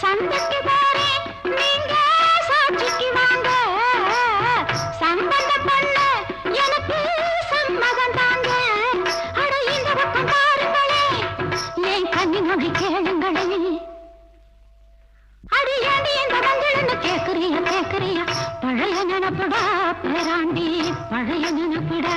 சந்தைக்கு போறேன் நீங்க சாட்சிக்கு வாங்க. சம்பந்த பண்ண எனக்கு சம்மதம் தாங்க. அட இந்த பக்கம் பாருங்களே. என் கண்ணி நொடி கேளுங்களே. அடி ஏண்டி இந்த மஞ்சள்னு கேக்குறிய கேக்குறிய? பழைய நினப்புடா பேராண்டி. பழைய நினப்புடா.